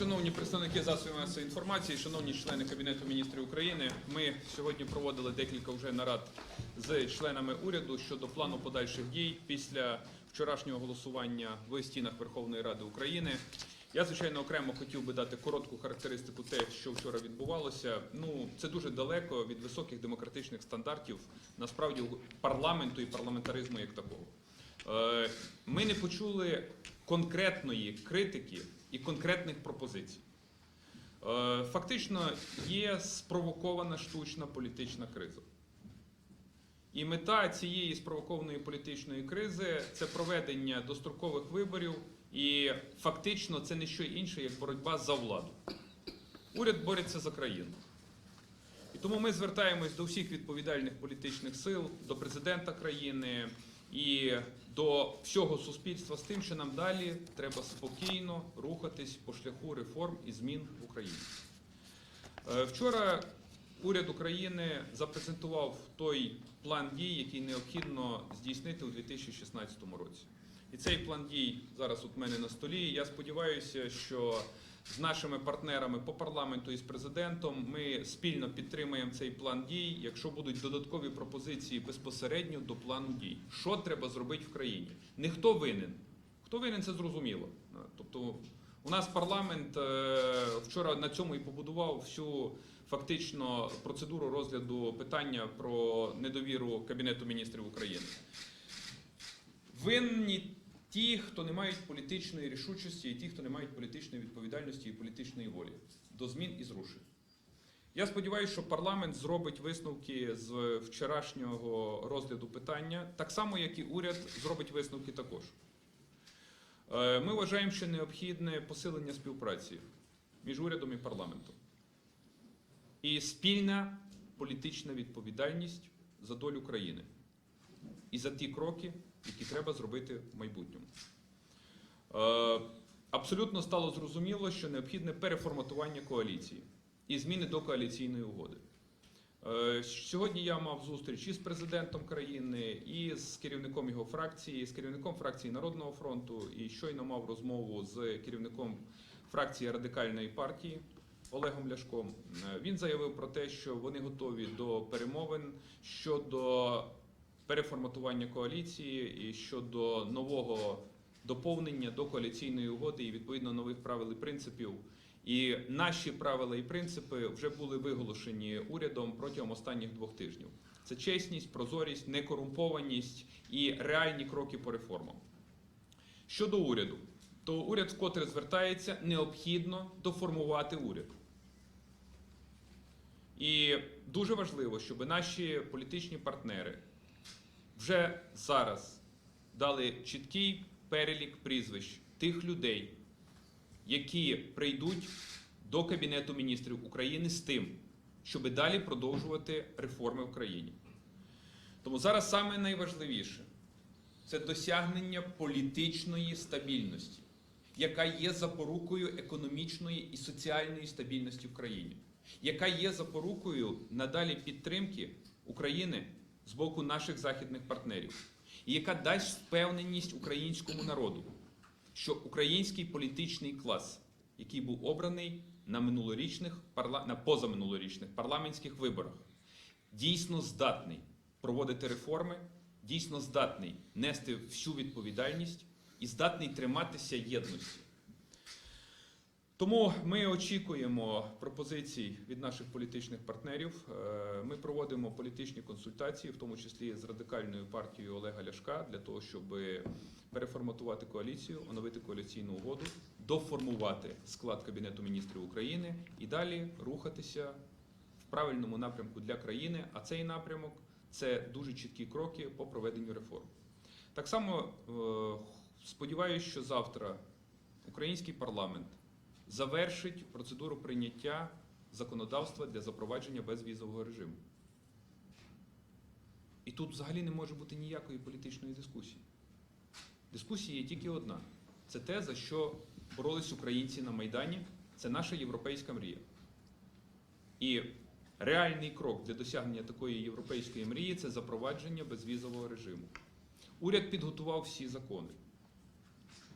Шановні представники засобів масової інформації, шановні члени Кабінету міністрів України, ми сьогодні проводили декілька вже нарад з членами уряду щодо плану подальших дій після вчорашнього голосування в стінах Верховної Ради України. Я, звичайно, окремо хотів би дати коротку характеристику те, що вчора відбувалося. Ну, це дуже далеко від високих демократичних стандартів, насправді парламенту і парламентаризму як такого. Е, Ми не почули конкретної критики і конкретних пропозицій. Е, Фактично є спровокована штучна політична криза. І мета цієї спровокованої політичної кризи це проведення дострокових виборів, і фактично це не що інше, як боротьба за владу. Уряд бореться за країну. І тому ми звертаємось до всіх відповідальних політичних сил, до президента країни і до всього суспільства з тим, що нам далі треба спокійно рухатись по шляху реформ і змін в Україні. Е, Вчора уряд України запрезентував той план дій, який необхідно здійснити у 2016 році. І цей план дій зараз в мене на столі. Я сподіваюся, що з нашими партнерами по парламенту і з президентом ми спільно підтримаємо цей план дій, якщо будуть додаткові пропозиції безпосередньо до плану дій. Що треба зробити в країні? Не хто винен. Хто винен, це зрозуміло. Тобто, у нас парламент е, вчора на цьому і побудував всю фактично процедуру розгляду питання про недовіру Кабінету міністрів України. Винні ті, хто не мають політичної рішучості, і ті, хто не мають політичної відповідальності і політичної волі до змін і зрушень. Я сподіваюся, що парламент зробить висновки з вчорашнього розгляду питання, так само, як і уряд зробить висновки також. Е, Ми вважаємо, що необхідне посилення співпраці між урядом і парламентом. І спільна політична відповідальність за долю країни і за ті кроки, які треба зробити в майбутньому. Е, Абсолютно стало зрозуміло, що необхідне переформатування коаліції і зміни до коаліційної угоди. Е, Сьогодні я мав зустріч і з президентом країни, і з керівником його фракції, з керівником фракції Народного фронту, і щойно мав розмову з керівником фракції радикальної партії Олегом Ляшком. Е, Він заявив про те, що вони готові до перемовин щодо переформатування коаліції і щодо нового доповнення до коаліційної угоди і відповідно нових правил і принципів. І наші правила і принципи вже були виголошені урядом протягом останніх двох тижнів. Це чесність, прозорість, некорумпованість і реальні кроки по реформам. Щодо уряду, то уряд вкотре звертається, необхідно доформувати уряд. І дуже важливо, щоб наші політичні партнери вже зараз дали чіткий перелік прізвищ тих людей, які прийдуть до Кабінету міністрів України з тим, щоб далі продовжувати реформи в країні. Тому зараз саме найважливіше це досягнення політичної стабільності, яка є запорукою економічної і соціальної стабільності в країні, яка є запорукою надалі підтримки України з боку наших західних партнерів, і яка дасть впевненість українському народу, що український політичний клас, який був обраний на минулорічних на позаминулорічних парламентських виборах, дійсно здатний проводити реформи, дійсно здатний нести всю відповідальність і здатний триматися єдності. Тому ми очікуємо пропозицій від наших політичних партнерів. Е, Ми проводимо політичні консультації, в тому числі з радикальною партією Олега Ляшка, для того, щоб переформатувати коаліцію, оновити коаліційну угоду, доформувати склад Кабінету міністрів України і далі рухатися в правильному напрямку для країни. А цей напрямок це дуже чіткі кроки по проведенню реформ. Так само е, сподіваюся, що завтра український парламент завершить процедуру прийняття законодавства для запровадження безвізового режиму. І тут взагалі не може бути ніякої політичної дискусії. Дискусія є тільки одна: це те, за що боролись українці на Майдані, це наша європейська мрія. І реальний крок для досягнення такої європейської мрії це запровадження безвізового режиму. Уряд підготував всі закони.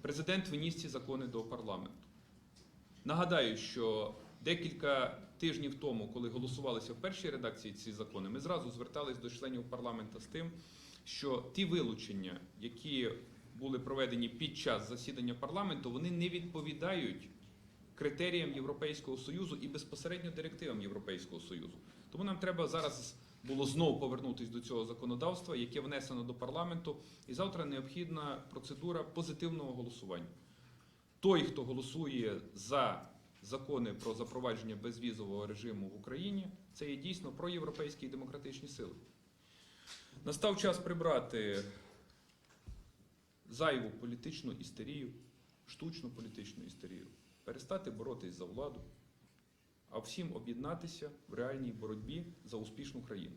Президент виніс ці закони до парламенту. Нагадаю, що декілька тижнів тому, коли голосувалися в першій редакції ці закони, ми зразу звертались до членів парламенту з тим, що ті вилучення, які були проведені під час засідання парламенту, вони не відповідають критеріям Європейського Союзу і безпосередньо директивам Європейського Союзу. Тому нам треба зараз було знову повернутися до цього законодавства, яке внесено до парламенту, і завтра необхідна процедура позитивного голосування. Той, хто голосує за закони про запровадження безвізового режиму в Україні, це є дійсно проєвропейські і демократичні сили. Настав час прибрати зайву політичну істерію, штучну політичну істерію, перестати боротись за владу, а всім об'єднатися в реальній боротьбі за успішну країну.